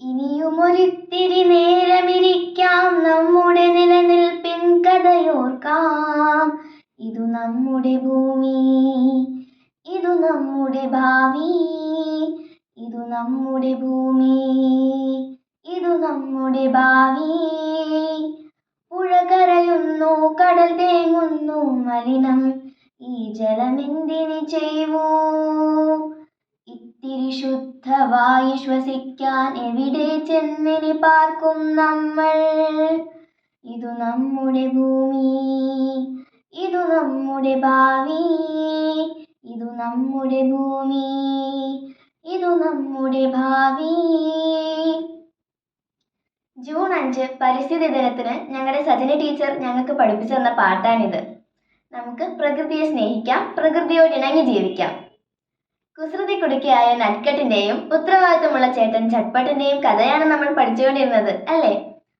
ഇനിയുമൊരിത്തിരി നേരമിരിക്കാം. നമ്മുടെ നിലനിൽപ്പിൻ കഥയോർക്കാം ഇതു നമ്മുടെ ഭൂമി. ഇതു നമ്മുടെ ഭാവി. ഇതു നമ്മുടെ ഭൂമി. ഇതു നമ്മുടെ ഭാവി. പുഴ കരയുന്നു കടൽ തേങ്ങുന്നു മലിനം. ഈ ജലമെന്തിന് ചെയ്വൂ? വായു ശ്വസിക്കാൻ എവിടെ ചെന്നിനി പാർക്കും നമ്മൾ? ഇതു നമ്മുടെ ഭൂമി ഇതു നമ്മുടെ ഭാവി ഇതു നമ്മുടെ ഭൂമി ഇതു നമ്മുടെ ഭാവി. ജൂൺ അഞ്ച് പരിസ്ഥിതി ദിനത്തിന് ഞങ്ങളുടെ സജന ടീച്ചർ ഞങ്ങൾക്ക് പഠിപ്പിച്ചു തന്ന പാട്ടാണിത്. നമുക്ക് പ്രകൃതിയെ സ്നേഹിക്കാം പ്രകൃതിയോട് ഇണങ്ങി ജീവിക്കാം. കുസൃതി കുടുക്കിയായ നട്കട്ടിന്റെയും ഉത്തരവാദിത്തമുള്ള ചേട്ടൻ ചട്പട്ടിന്റെയും കഥയാണ് നമ്മൾ പഠിച്ചുകൊണ്ടിരുന്നത് അല്ലേ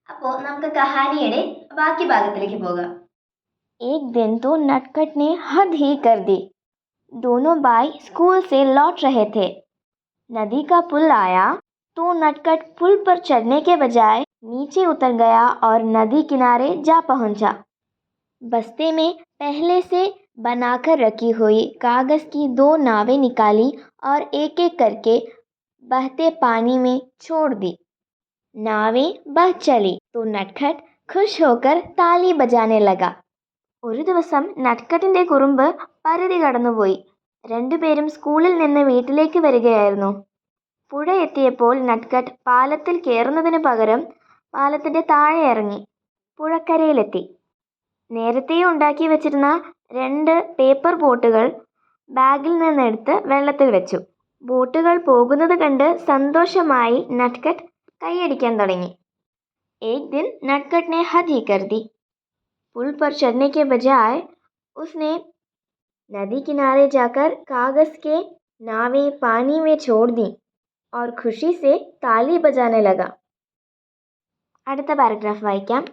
അപ്പോൾ നമുക്ക് കഹാനിയുടെ ബാക്കി ഭാഗത്തിലേക്ക് പോകാം एक दिन तो नटखट ने हद ही कर दी दोनों भाई स्कूल से लौट रहे थे नदी का पुल आया तो नटखट पुल पर चढ़ने के बजाय नीचे उतर गया और नदी किनारे जा पहुंचा बस्ते में पहले से बनाकर रखी हुई कागज़ की दो नावें निकाली और एक एक करके बहते पानी में छोड़ दी नावें बह चली तो नटखट खुश होकर ताली बजाने लगा ഒരു ദിവസം നട്കട്ടിൻ്റെ കുറുമ്പ് പരിധി കടന്നുപോയി രണ്ടുപേരും സ്കൂളിൽ നിന്ന് വീട്ടിലേക്ക് വരികയായിരുന്നു പുഴ എത്തിയപ്പോൾ നട്കട്ട് പാലത്തിൽ കയറുന്നതിന് പകരം പാലത്തിൻ്റെ താഴെ ഇറങ്ങി പുഴക്കരയിലെത്തി നേരത്തെ ഉണ്ടാക്കി വെച്ചിരുന്ന രണ്ട് പേപ്പർ ബോട്ടുകൾ ബാഗിൽ നിന്നെടുത്ത് വെള്ളത്തിൽ വെച്ചു ബോട്ടുകൾ പോകുന്നത് കണ്ട് സന്തോഷമായി നട്കട്ട് കൈയടിക്കാൻ തുടങ്ങി एक दिन नटखट ने हद ही कर दी पुल पर चढ़ने के बजाय उसने नदी किनारे जाकर कागज के नावें पानी में छोड़ दी और खुशी से ताली बजाने लगा അടുത്ത പാരഗ്രാഫ് വായിക്കാം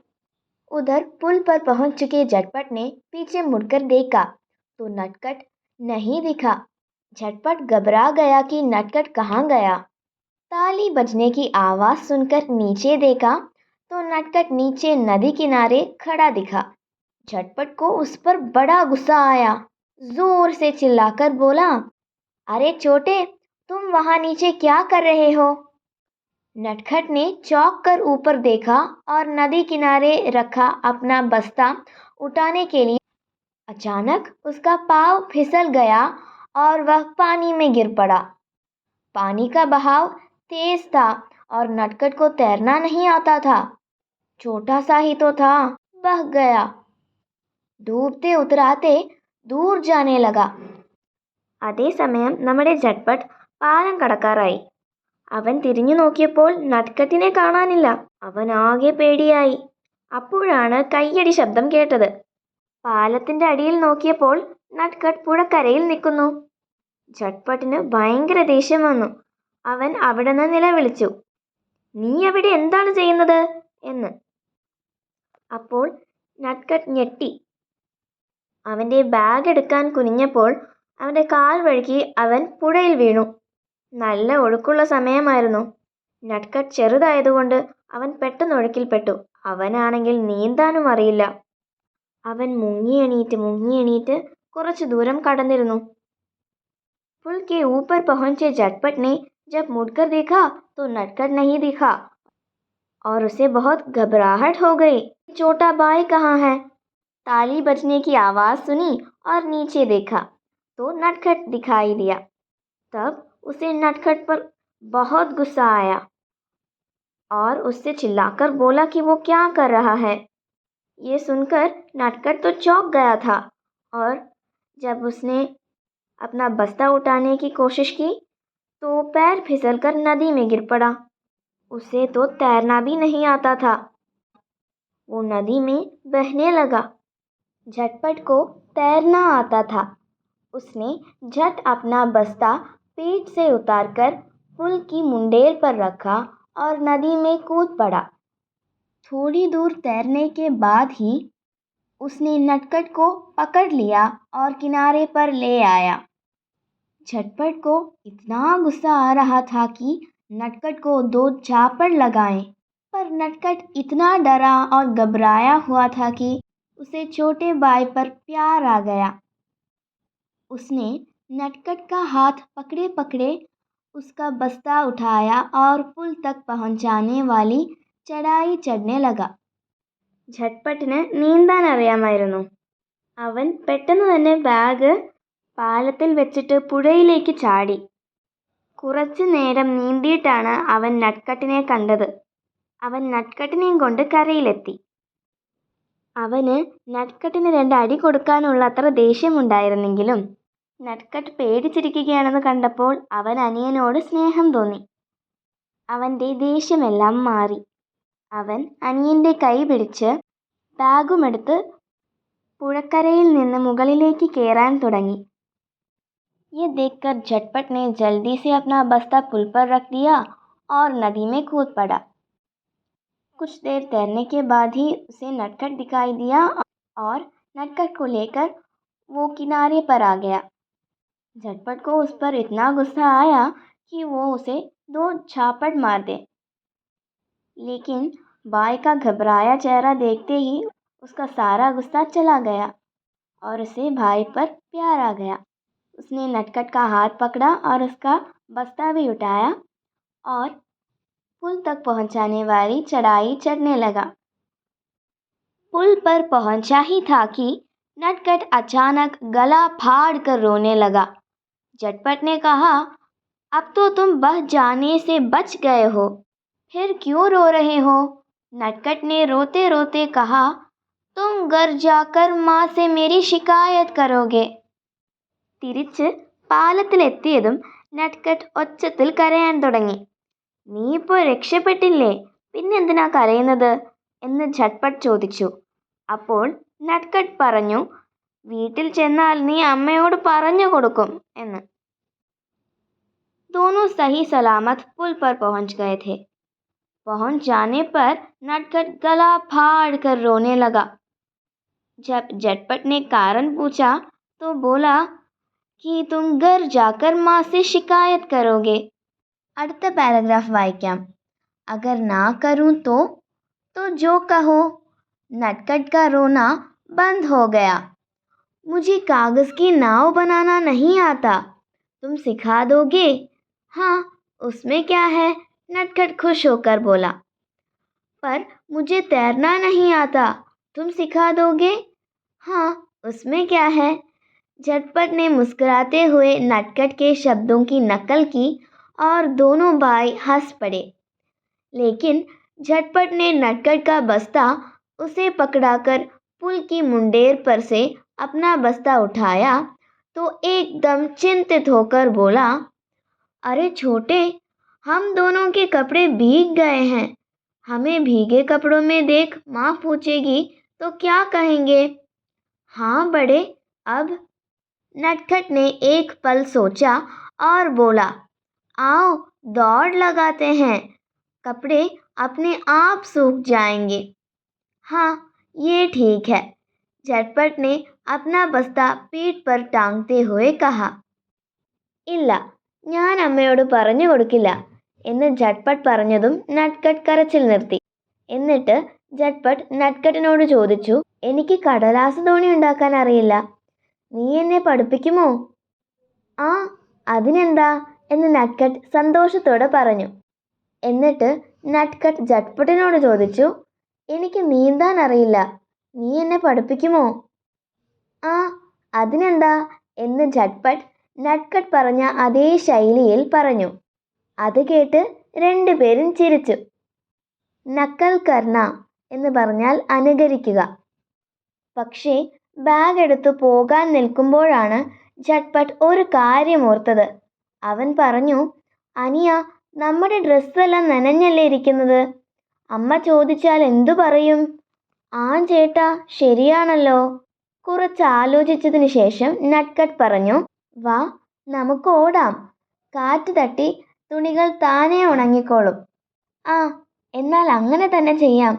उधर पुल पर पहुँच चुके झटपट ने पीछे मुड़कर देखा तो नटखट नहीं दिखा। झटपट घबरा गया कि नटखट कहाँ गया। ताली बजने की आवाज़ सुनकर नीचे देखा तो नटखट नीचे नदी किनारे खड़ा दिखा। झटपट को उस पर बड़ा गुस्सा आया, ज़ोर से चिल्लाकर बोला, अरे छोटे तुम वहाँ नीचे क्या कर रहे हो? नटखट ने चौक कर ऊपर देखा और नदी किनारे रखा अपना बस्ता उठाने के लिए। अचानक उसका पाव फिसल गया और वह पानी में गिर पड़ा। पानी का बहाव तेज था और नटखट को तैरना नहीं आता था। छोटा सा ही तो था, बह गया। डूबते उतराते दूर जाने लगा। अदे समय नमड़े झटपट జట్పట్ कड़कर आई അവൻ തിരിഞ്ഞു നോക്കിയപ്പോൾ നടുക്കത്തിനെ കാണാനില്ല. അവൻ ആകെ പേടിയായി. അപ്പോഴാണ് കയ്യടി ശബ്ദം കേട്ടത്. പാലത്തിന്റെ അടിയിൽ നോക്കിയപ്പോൾ നട്കട്ട് പുഴക്കരയിൽ നിൽക്കുന്നു. ജട്ട്പട്ടിന് ഭയങ്കര ദേഷ്യം വന്നു. അവൻ അവിടെ നിന്ന് നിലവിളിച്ചു. നീ അവിടെ എന്താണ് ചെയ്യുന്നത്? എന്ന്. അപ്പോൾ നട്കട്ട് ഞെട്ടി. അവന്റെ ബാഗ് എടുക്കാൻ കുനിഞ്ഞപ്പോൾ അവന്റെ കാൽ വഴുക്കി അവൻ പുഴയിൽ വീണു. നല്ല ഒഴുക്കുള്ള സമയമായിരുന്നു നട്കട്ട് ചെറുതായതുകൊണ്ട് അവൻ പെട്ടെന്ന് ഒഴുക്കിൽപ്പെട്ടു അവനാണെങ്കിൽ നീന്താനും അറിയില്ല അവൻ മുങ്ങി എണീറ്റ് മുങ്ങി എണീറ്റ് കുറച്ചു ദൂരം കടന്നിരുന്നു पुल के ऊपर पहुंचे झटपट ने जब मुड़कर देखा तो नटखट नहीं दिखा और उसे बहुत घबराहट हो गई छोटा भाई कहाँ है ताली बजने की आवाज़ सुनी और नीचे देखा तो नटखट दिखाई दिया तब उसे नटखट पर बहुत गुस्सा आया और उससे चिल्लाकर बोला कि वो क्या कर रहा है। ये सुनकर नटखट तो चौंक गया था और जब उसने अपना बस्ता उठाने की कोशिश की तो पैर फिसलकर नदी में गिर पड़ा। उसे तो तैरना भी नहीं आता था। वो नदी में बहने लगा। झटपट को तैरना आता था। उसने झट अपना बस्ता पेट से उतारकर पुल की मुंडेर पर रखा और नदी में कूद पड़ा। थोड़ी दूर तैरने के बाद ही उसने नटखट को पकड़ लिया और किनारे पर ले आया। झटपट को इतना गुस्सा आ रहा था कि नटखट को दो झापड़ लगाए, पर नटखट इतना डरा और घबराया हुआ था कि उसे छोटे भाई पर प्यार आ गया। उसने नटखट का हाथ पकड़े पकड़े उसका बस्ता उठाया और पुल तक पहुंचाने वाली चढ़ाई चढ़ने लगा। ഝട്ട്പട്ടിന് നീന്താൻ അറിയാമായിരുന്നു. അവൻ പെട്ടെന്ന് തന്നെ ബാഗ് പാലത്തിൽ വെച്ചിട്ട് പുഴയിലേക്ക് ചാടി. കുറച്ചു നേരം നീന്തിയിട്ടാണ് അവൻ നട്ട്കട്ടിനെ കണ്ടത്. അവൻ നട്ട്കട്ടിനെയും കൊണ്ട് കരയിലെത്തി. അവന് നട്ട്കട്ടിന് രണ്ട് അടി കൊടുക്കാനുള്ള അത്ര ദേഷ്യമുണ്ടായിരുന്നെങ്കിലും നട്ട്കട്ട് പേടിച്ചിരിക്കുകയാണെന്ന് കണ്ടപ്പോൾ അവൻ അനിയനോട് സ്നേഹം തോന്നി അവൻ്റെ ദേഷ്യമെല്ലാം മാറി അവൻ അനിയൻ്റെ കൈ പിടിച്ച് ബാഗുമെടുത്ത് പുഴക്കരയിൽ നിന്ന് മുകളിലേക്ക് കയറാൻ തുടങ്ങി ये देखकर झटपट ने जल्दी से अपना बस्ता पुल पर रख दिया और नदी में कूद पड़ा कुछ देर तैरने के बाद ही उसे नटखट दिखाई दिया और नटखट को लेकर वो किनारे पर आ गया झटपट को उस पर इतना गुस्सा आया कि वो उसे दो झापड़ मार दे। लेकिन भाई का घबराया चेहरा देखते ही उसका सारा गुस्सा चला गया और उसे भाई पर प्यार आ गया। उसने नटखट का हाथ पकड़ा और उसका बस्ता भी उठाया और पुल तक पहुँचाने वाली चढ़ाई चढ़ने लगा। पुल पर पहुँचा ही था कि नटखट अचानक गला फाड़ कर रोने लगा। झटपट ने कहा अब तो तुम बह जाने से बच गए हो फिर क्यों रो रहे हो नटखट ने रोते रोते कहा तुम घर जाकर माँ से मेरी शिकायत करोगे തിരിച്ച് പാലത്തിലെത്തിയതും നട്ട്കട്ട് ഒച്ചത്തിൽ കരയാൻ തുടങ്ങി നീ ഇപ്പോൾ രക്ഷപ്പെട്ടില്ലേ പിന്നെന്തിനാ കരയുന്നത് എന്ന് ഝട്പട്ട് ചോദിച്ചു അപ്പോൾ നട്ട്കട്ട് പറഞ്ഞു വീട്ടിൽ ചെന്നാൽ നീ അമ്മയോട് പറഞ്ഞു കൊടുക്കും എന്ന് दोनों सही सलामत पुल पर पहुंच गए थे पहुंच जाने पर नटखट गला फाड़ कर रोने लगा जब झटपट ने कारण पूछा तो बोला कि तुम घर जाकर माँ से शिकायत करोगे അടുത്ത പാരഗ്രാഫ് വായിക്കാം अगर ना करूं तो तो जो कहो नटखट का रोना बंद हो गया मुझे कागज़ की नाव बनाना नहीं आता। तुम सिखा दोगे? हाँ उसमें क्या है? नटखट खुश होकर बोला। पर मुझे तैरना नहीं आता। तुम सिखा दोगे? हाँ उसमें क्या है? झटपट ने मुस्कुराते हुए नटखट के शब्दों की नकल की और दोनों भाई हंस पड़े। लेकिन झटपट ने नटखट का बस्ता उसे पकड़ाकर पुल की मुंडेर पर से अपना बस्ता उठाया तो एकदम चिंतित होकर बोला, अरे छोटे, हम दोनों के कपड़े भीग गए हैं। हमें भीगे कपड़ों में देख माँ पूछेगी तो क्या कहेंगे? हाँ बड़े, अब नटखट ने एक पल सोचा और बोला, आओ दौड़ लगाते हैं, कपड़े अपने आप सूख जाएँगे। हाँ ये ठीक है। झटपट ने अपना बस्ता पीठ पर टांगते हुए कहा ഇല്ല ഞാൻ അമ്മയോട് പറഞ്ഞു കൊടുക്കില്ല എന്ന് ജട്ട്പട്ട് പറഞ്ഞതും നട്ട്കട്ട് കരച്ചിൽ നിർത്തി എന്നിട്ട് ജട്ട്പട്ട് നട്ട്കട്ടിനോട് ചോദിച്ചു എനിക്ക് കടലാസ് തോണി ഉണ്ടാക്കാൻ അറിയില്ല നീ എന്നെ പഠിപ്പിക്കുമോ ആ അതിനെന്താ എന്ന് നട്ട്കട്ട് സന്തോഷത്തോടെ പറഞ്ഞു എന്നിട്ട് നട്ട്കട്ട് ജട്ട്പട്ടിനോട് ചോദിച്ചു എനിക്ക് നീന്താൻ അറിയില്ല നീ എന്നെ പഠിപ്പിക്കുമോ ആ അതിനെന്താ? എന്ന് ജട്ട്പട്ട് നട്ട്കട്ട് പറഞ്ഞ അതേ ശൈലിയിൽ പറഞ്ഞു. അത് കേട്ട് രണ്ടുപേരും ചിരിച്ചു. നക്കൽ കർണ എന്ന് പറഞ്ഞാൽ അനുകരിക്കുക. പക്ഷേ ബാഗ് എടുത്തു പോകാൻ നിൽക്കുമ്പോഴാണ് ജട്ട്പട്ട് ഒരു കാര്യം ഓർത്തത്. അവൻ പറഞ്ഞു അനിയ നമ്മുടെ ഡ്രസ്സെല്ലാം നനഞ്ഞല്ലേ ഇരിക്കുന്നത്? അമ്മ ചോദിച്ചാൽ എന്തു പറയും? ആ ചേട്ടാ ശരിയാണല്ലോ. കുറച്ച് ആലോചിച്ചതിന് ശേഷം നട്ട്കട്ട് പറഞ്ഞു വാ നമുക്ക് ഓടാം കാറ്റ് തട്ടി തുണികൾ താനേ ഉണങ്ങിക്കോളും ആ എന്നാൽ അങ്ങനെ തന്നെ ചെയ്യാം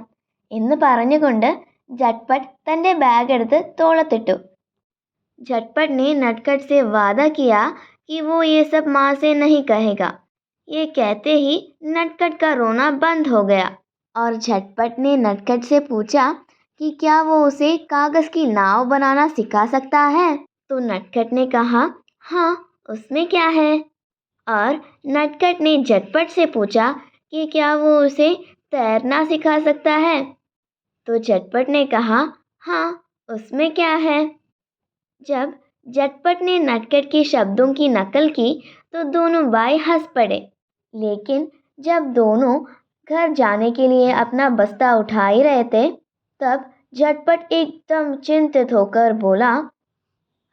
എന്ന് പറഞ്ഞുകൊണ്ട് झटपट തൻ്റെ ബാഗ് എടുത്ത് തോളത്തിട്ടു झटपट ने नटखट से वादा किया कि वो ये सब माँ से नहीं कहेगा ये कहते ही नटखट का रोना बंद हो गया और झटपट ने नटखट से पूछा कि क्या वो उसे कागज़ की नाव बनाना सिखा सकता है? तो नटखट ने कहा हाँ उसमें क्या है? और नटखट ने झटपट से पूछा कि क्या वो उसे तैरना सिखा सकता है? तो झटपट ने कहा हाँ उसमें क्या है? जब झटपट ने नटखट के शब्दों की नकल की तो दोनों भाई हंस पड़े। लेकिन जब दोनों घर जाने के लिए अपना बस्ता उठा ही रहे थे, तब झटपट एकदम चिंतित होकर बोला,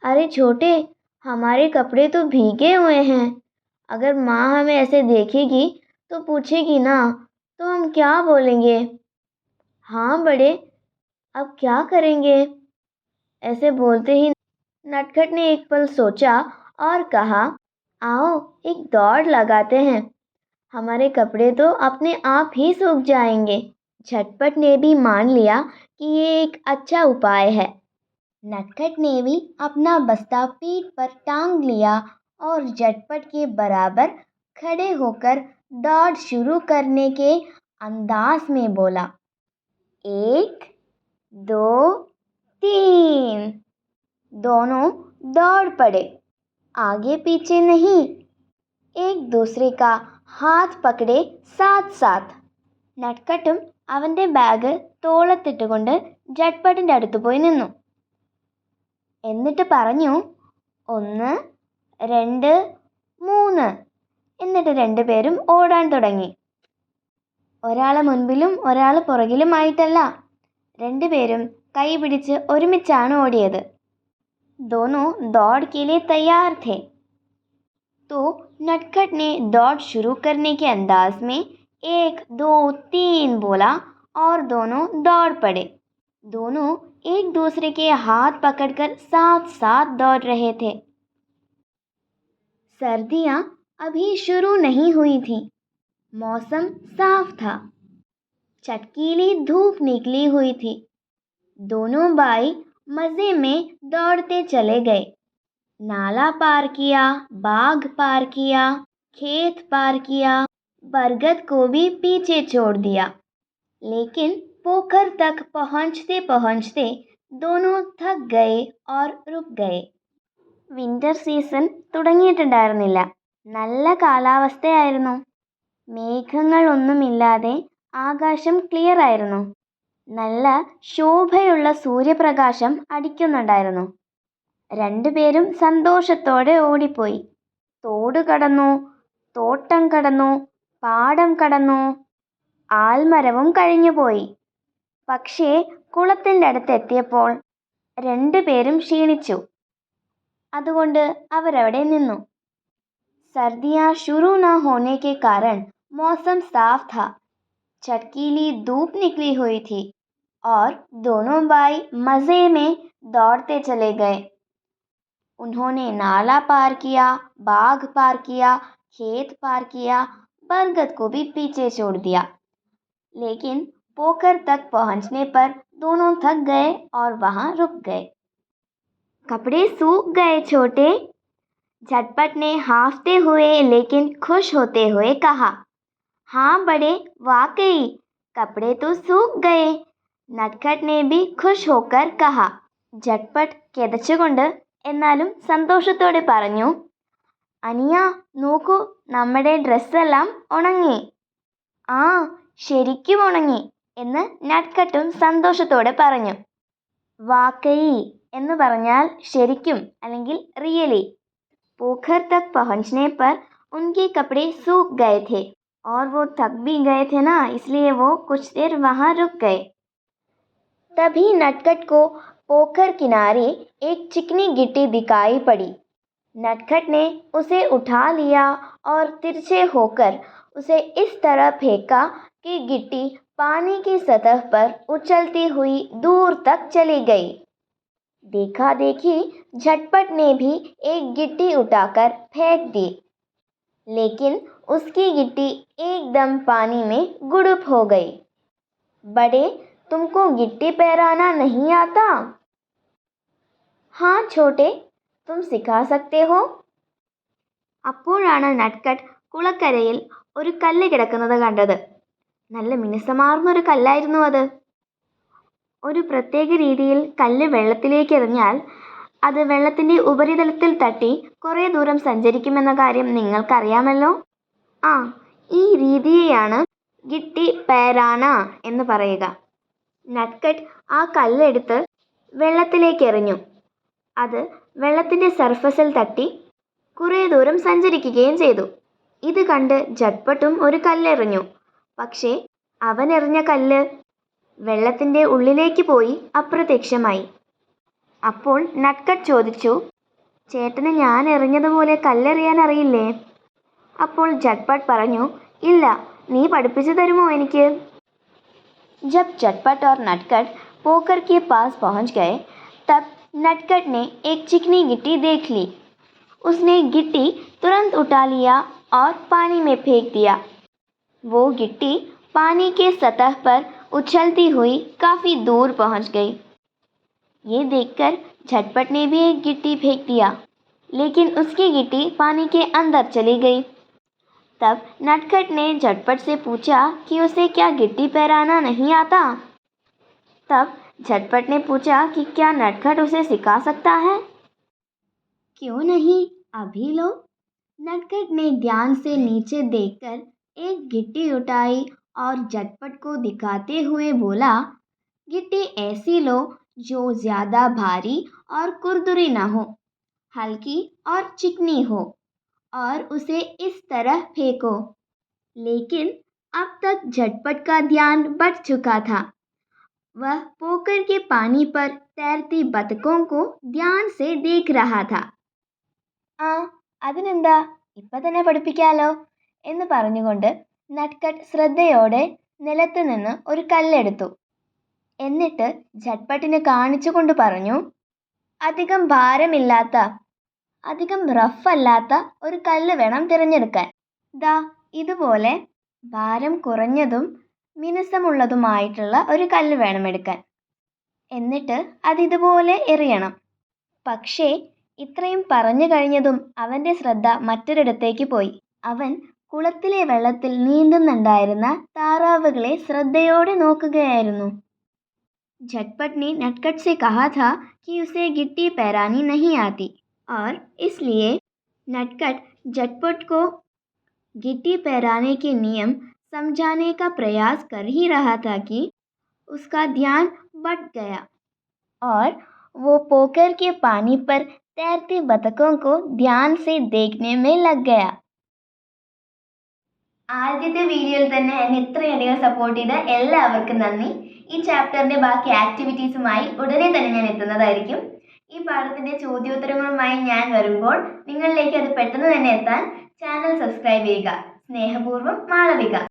अरे छोटे, हमारे कपड़े तो भीगे हुए हैं। अगर माँ हमें ऐसे देखेगी तो पूछेगी ना तो हम क्या बोलेंगे? हाँ बड़े, अब क्या करेंगे? ऐसे बोलते ही नटखट ने एक पल सोचा और कहा, आओ, एक दौड़ लगाते हैं। हमारे कपड़े तो अपने आप ही सूख जाएँगे। झटपट ने भी मान लिया कि ये एक अच्छा उपाय है। नटखट ने भी अपना बस्ता पीठ पर टांग लिया और झटपट के बराबर खड़े होकर दौड़ शुरू करने के अंदाज में बोला, एक, दो, तीन। दोनों दौड़ पड़े। आगे पीछे नहीं, एक दूसरे का हाथ पकड़े साथ साथ नटखट അവൻ്റെ ബാഗ് തോളത്തിട്ടുകൊണ്ട് ജട്ട്പട്ടിൻ്റെ അടുത്ത് പോയി നിന്നു എന്നിട്ട് പറഞ്ഞു ഒന്ന് രണ്ട് മൂന്ന് എന്നിട്ട് രണ്ടുപേരും ഓടാൻ തുടങ്ങി ഒരാൾ മുൻപിലും ഒരാൾ പുറകിലുമായിട്ടല്ല രണ്ടുപേരും കൈ പിടിച്ച് ഒരുമിച്ചാണ് ഓടിയത് दोनों दौड़ के लिए तैयार थे तो नटखट ने दौड़ शुरू करने के अंदाज में एक, दो, तीन बोला और दोनों दौड़ पड़े। दोनों एक दूसरे के हाथ पकड़कर साथ साथ दौड़ रहे थे। सर्दियाँ अभी शुरू नहीं हुई थी। मौसम साफ़ था। चटकीली धूप निकली हुई थी। दोनों भाई मज़े में दौड़ते चले गए। नाला पार किया, बाग पार किया, खेत पार किया। बरगद को भी पीछे छोड़ दिया लेकिन पोखर तक पहुंचते पहुंचते दोनों थक गए और रुक गए വിൻ്റർ സീസൺ തുടങ്ങിയിട്ടുണ്ടായിരുന്നില്ല നല്ല കാലാവസ്ഥയായിരുന്നു മേഘങ്ങളൊന്നുമില്ലാതെ ആകാശം ക്ലിയർ ആയിരുന്നു നല്ല ശോഭയുള്ള സൂര്യപ്രകാശം അടിക്കുന്നുണ്ടായിരുന്നു രണ്ടുപേരും സന്തോഷത്തോടെ ഓടിപ്പോയി തോട് കടന്നു തോട്ടം കടന്നു പാടം കടന്നു ആൽമരവും കഴിഞ്ഞുപോയി പക്ഷേ കുളത്തിൻ്റെ അടുത്ത് എത്തിയപ്പോൾ രണ്ടുപേരും ക്ഷീണിച്ചു അതുകൊണ്ട് അവരവിടെ നിന്നു सर्दियाँ शुरू न होने के कारण मौसम साफ था चटकीली धूप निकली हुई थी और दोनों भाई मज़े में दौड़ते चले गए उन्होंने नाला पार किया बाग पार किया खेत पार किया बरगद को भी पीछे छोड़ दिया लेकिन पोखर तक पहुंचने पर दोनों थक गए और वहाँ रुक गए कपड़े सूख गए छोटे झटपट ने हाफते हुए लेकिन खुश होते हुए कहा हाँ बड़े वाकई कपड़े तो सूख गए നട്ട്ഖട്ട് ने भी खुश होकर कहा झटपट കിതച്ചുകൊണ്ട് എന്നാലും സന്തോഷത്തോടെ പറഞ്ഞു അനിയ നോക്കൂ നമ്മുടെ ഡ്രസ്സെല്ലാം ഉണങ്ങി ആ ശരിക്കും ഉണങ്ങി എന്ന് നട്ട്ഖട്ടും സന്തോഷത്തോടെ പറഞ്ഞു വാക്കയി എന്ന് പറഞ്ഞാൽ ശരിക്കും അല്ലെങ്കിൽ റിയലി पोखर तक पहुंचने पर उनके कपड़े सूख गए थे और वो थक भी गए थे ना इसलिए वो कुछ देर वहाँ रुक गए तभी नटखट को पोखर किनारे एक चिकनी गिट्टी दिखाई पड़ी नटखट ने उसे उठा लिया और तिरछे होकर उसे इस तरह फेंका कि गिट्टी पानी की सतह पर उछलती हुई दूर तक चली गई। देखा देखी झटपट ने भी एक गिट्टी उठाकर फेंक दी। लेकिन उसकी गिट्टी एकदम पानी में गुड़प हो गई। बड़े, तुमको गिट्टी पैराना नहीं आता? हाँ छोटे തും സിഖാ സക്തേ ഹോ അപ്പോഴാണ് നട്ട്കട്ട് കുളക്കരയിൽ ഒരു കല്ല് കിടക്കുന്നത് കണ്ടത്. നല്ല മിനുസമാർന്നൊരു കല്ലായിരുന്നു അത്. ഒരു പ്രത്യേക രീതിയിൽ കല്ല് വെള്ളത്തിലേക്ക് എറിഞ്ഞാൽ അത് വെള്ളത്തിന്റെ ഉപരിതലത്തിൽ തട്ടി കുറേ ദൂരം സഞ്ചരിക്കുമെന്ന കാര്യം നിങ്ങൾക്കറിയാമല്ലോ? ആ ഈ രീതിയെയാണ് ഗിട്ടി പേരാന എന്ന് പറയുക. നട്ട്കട്ട് ആ കല്ലെടുത്ത് വെള്ളത്തിലേക്ക് എറിഞ്ഞു. അത് വെള്ളത്തിൻ്റെ സർഫസിൽ തട്ടി കുറേ ദൂരം സഞ്ചരിക്കുകയും ചെയ്തു ഇത് കണ്ട് ജട്പട്ടും ഒരു കല്ലെറിഞ്ഞു പക്ഷേ അവൻ എറിഞ്ഞ കല്ല് വെള്ളത്തിൻ്റെ ഉള്ളിലേക്ക് പോയി അപ്രത്യക്ഷമായി അപ്പോൾ നട്കട്ട് ചോദിച്ചു ചേട്ടന് ഞാൻ എറിഞ്ഞതുപോലെ കല്ലെറിയാൻ അറിയില്ലേ അപ്പോൾ ജട്പട്ട് പറഞ്ഞു ഇല്ല നീ പഠിപ്പിച്ചു തരുമോ എനിക്ക് जब चटपट और नटखट पोकर के पास पहुंच गए तब नटखट ने एक चिकनी गिट्टी देख ली। उसने गिट्टी तुरंत उठा लिया और पानी में फेंक दिया। वो गिट्टी पानी के सतह पर उछलती हुई काफ़ी दूर पहुँच गई। ये देखकर झटपट ने भी एक गिट्टी फेंक दिया, लेकिन उसकी गिट्टी पानी के अंदर चली गई। तब नटखट ने झटपट से पूछा कि उसे क्या गिट्टी पहराना नहीं आता? तब झटपट ने पूछा कि क्या नटखट उसे सिखा सकता है? क्यों नहीं? अभी लो। नटखट ने ध्यान से नीचे देखकर एक गिट्टी उठाई और झटपट को दिखाते हुए बोला, गिट्टी ऐसी लो जो ज़्यादा भारी और कुरदुरी ना हो, हल्की और चिकनी हो, और उसे इस तरह फेंको। लेकिन अब तक झटपट का ध्यान बट चुका था। वह पोखर के पानी पर तैरती बतखों को ध्यान से देख रहा था। ആ അതിനെന്താ? ഇപ്പൊ തന്നെ പഠിപ്പിക്കാലോ? എന്ന് പറഞ്ഞുകൊണ്ട് നട്ട്കട്ട് ശ്രദ്ധയോടെ നിലത്ത് നിന്ന് ഒരു കല്ലെടുത്തു. എന്നിട്ട് ഝട്ട്പട്ടിന് കാണിച്ചുകൊണ്ട് പറഞ്ഞു അധികം ഭാരമില്ലാത്ത അധികം റഫ് അല്ലാത്ത ഒരു കല്ല് വേണം തിരഞ്ഞെടുക്കാൻ. ദാ ഇതുപോലെ ഭാരം കുറഞ്ഞതും മിനുസമുള്ളതുമായിട്ടുള്ള ഒരു കല്ല് വേണം എടുക്കാൻ എന്നിട്ട് അതിതുപോലെ എറിയണം പക്ഷേ ഇത്രയും പറഞ്ഞു കഴിഞ്ഞതും അവൻ്റെ ശ്രദ്ധ മറ്റൊരിടത്തേക്ക് പോയി അവൻ കുളത്തിലെ വെള്ളത്തിൽ നീന്തുന്നുണ്ടായിരുന്ന താറാവുകളെ ശ്രദ്ധയോടെ നോക്കുകയായിരുന്നു झटपट ने नटखट से कहा था कि उसे गिट्टी पैरानी नहीं आती और इसलिए नटखट झटपट को गिट्टी पैराने के नियम समझाने का प्रयास कर ही रहा था कि उसका ध्यान बट गया और वो पोकर के पानी पर तैरती बतखों को ध्यान से देखने में लग गया ആദ്യത്തെ വീഡിയോയിൽ തന്നെ എന്നെ ഇത്രയധികം സപ്പോർട്ട് ചെയ്ത എല്ലാവർക്കും നന്ദി ഈ ചാപ്റ്ററിന്റെ ബാക്കി ആക്ടിവിറ്റീസുമായി ഉടനെ തന്നെ ഞാൻ എത്തുന്നതായിരിക്കും ഈ പാഠത്തിന്റെ ചോദ്യോത്തരങ്ങളുമായി ഞാൻ വരുമ്പോൾ നിങ്ങളിലേക്ക് അത് പെട്ടെന്ന് തന്നെ എത്താൻ ചാനൽ സബ്സ്ക്രൈബ് ചെയ്യുക സ്നേഹപൂർവ്വം മാളവിക